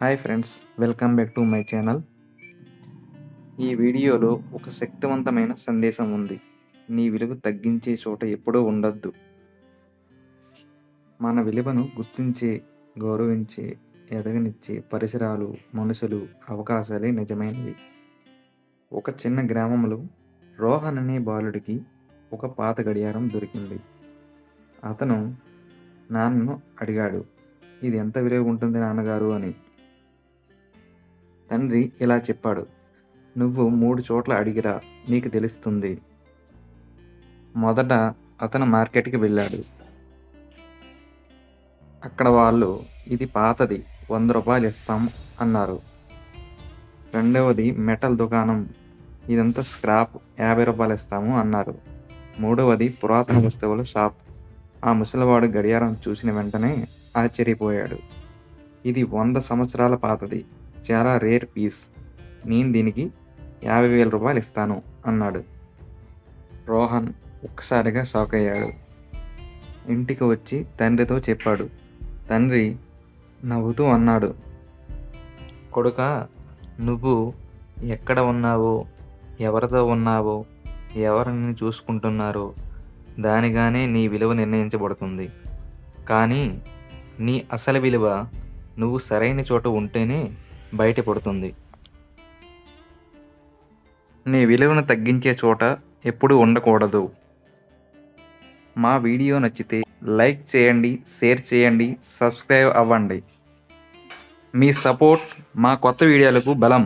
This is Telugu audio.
Hi friends welcome back to my channel ఈ వీడియోలో ఒక శక్తివంతమైన సందేశం ఉంది. నీ విలువ తగ్గించే చోట ఎప్పుడూ ఉండొద్దు. మన విలువను గుర్తించే గౌరవించే ఎదగనిచ్చే పరిసరాలు మనుషులు అవకాశాలే నిజమైనవి. ఒక చిన్న గ్రామంలో రోహన్ అనే బాలుడికి ఒక పాత గడియారం దొరికింది. అతను నాన్నను అడిగాడు ఇది ఎంత విలువ ఉంటుంది నాన్నగారు? అని. తండ్రి ఇలా చెప్పాడు నువ్వు మూడు చోట్ల అడిగిరా నీకు తెలుస్తుంది. మొదట అతను మార్కెట్కి వెళ్ళాడు. అక్కడ వాళ్ళు ఇది పాతది వంద రూపాయలు ఇస్తాం అన్నారు. రెండవది మెటల్ దుకాణం ఇదంతా స్క్రాప్ యాభై రూపాయలు ఇస్తాము అన్నారు. మూడవది పురాతన వస్తువుల షాప్. ఆ ముసలివాడు గడియారం చూసిన వెంటనే ఆశ్చర్యపోయాడు. ఇది వంద సంవత్సరాల పాతది చాలా రేర్ పీస్ నేను దీనికి యాభై వేల రూపాయలు ఇస్తాను అన్నాడు. రోహన్ ఒక్కసారిగా షాక్ అయ్యాడు. ఇంటికి వచ్చి తండ్రితో చెప్పాడు. తండ్రి నవ్వుతూ అన్నాడు. కొడుక నువ్వు ఎక్కడ ఉన్నావో? ఎవరితో ఉన్నావో? ఎవరిని చూసుకుంటున్నారో? దానిగానే నీ విలువ నిర్ణయించబడుతుంది. కానీ నీ అసలు విలువ నువ్వు సరైన చోట ఉంటేనే బయటపడుతుంది. నీ విలువను తగ్గించే చోట ఎప్పుడూ ఉండకూడదు. మా వీడియో నచ్చితే లైక్ చేయండి షేర్ చేయండి సబ్స్క్రైబ్ అవ్వండి. మీ సపోర్ట్ మా కొత్త వీడియోలకు బలం.